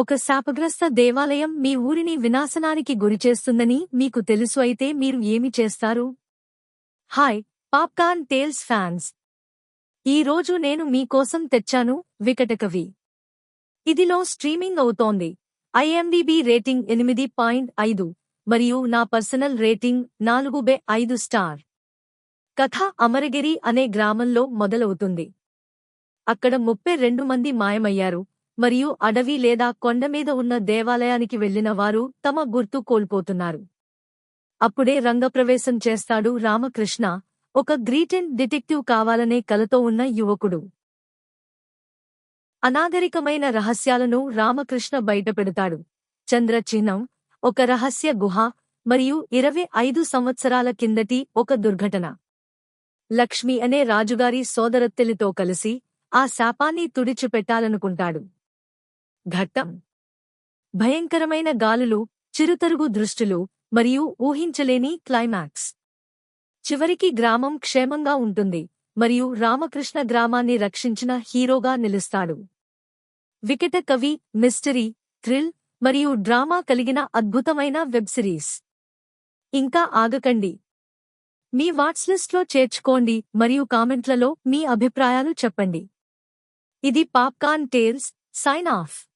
ఒక శాపగ్రస్త దేవాలయం మీ ఊరిని వినాశనానికి గురిచేస్తుందని మీకు తెలుసు అయితే మీరు ఏమి చేస్తారు? Hi popcorn tales fans. ఈ రోజు నేను మీకోసం తెచ్చాను వికటకవి ఇదిలో స్ట్రీమింగ్ అవుతోంది. ఐఎండిబి రేటింగ్ ఎనిమిది పాయింట్ ఐదు మరియు నా పర్సనల్ రేటింగ్ నాలుగు బే ఐదు స్టార్. కథ అమరగిరి అనే గ్రామంలో మొదలవుతుంది. అక్కడ ముప్పై రెండు మంది మాయమయ్యారు. మరియు అడవి లేదా కొండమీద ఉన్న దేవాలయానికి వెళ్ళిన వారు తమ గుర్తు కోల్పోతున్నారు. అప్పుడే రంగప్రవేశం చేస్తాడు రామకృష్ణ ఒక గ్రీటెన్ డిటెక్టివ్ కావాలనే కలతో ఉన్న యువకుడు. అనాగరికమైన రహస్యాలను రామకృష్ణ బయటపెడతాడు. చంద్ర చిహ్నం ఒక రహస్య గుహ మరియు ఇరవై ఐదు సంవత్సరాల కిందటి ఒక దుర్ఘటన. లక్ష్మి అనే రాజుగారి సోదరత్తెలితో కలిసి ఆ శాపాన్ని తుడిచిపెట్టాలనుకుంటాడు. ఘట్టం. భయంకరమైన గాలులు చిరుతరుగు దృష్టిలు మరియు ఊహించలేని క్లైమాక్స్. చివరికి గ్రామం క్షేమంగా ఉంటుంది మరియు రామకృష్ణ గ్రామాన్ని రక్షించిన హీరోగా నిలుస్తాడు. వికట కవి మిస్టరీ థ్రిల్ మరియు డ్రామా కలిగిన అద్భుతమైన వెబ్ సిరీస్. ఇంకా ఆగకండి. మీ వాట్స్ లిస్ట్లో చేర్చుకోండి మరియు కామెంట్లలో మీ అభిప్రాయాలు చెప్పండి. ఇది పాప్కాన్ టేల్స్ సైన్ ఆఫ్.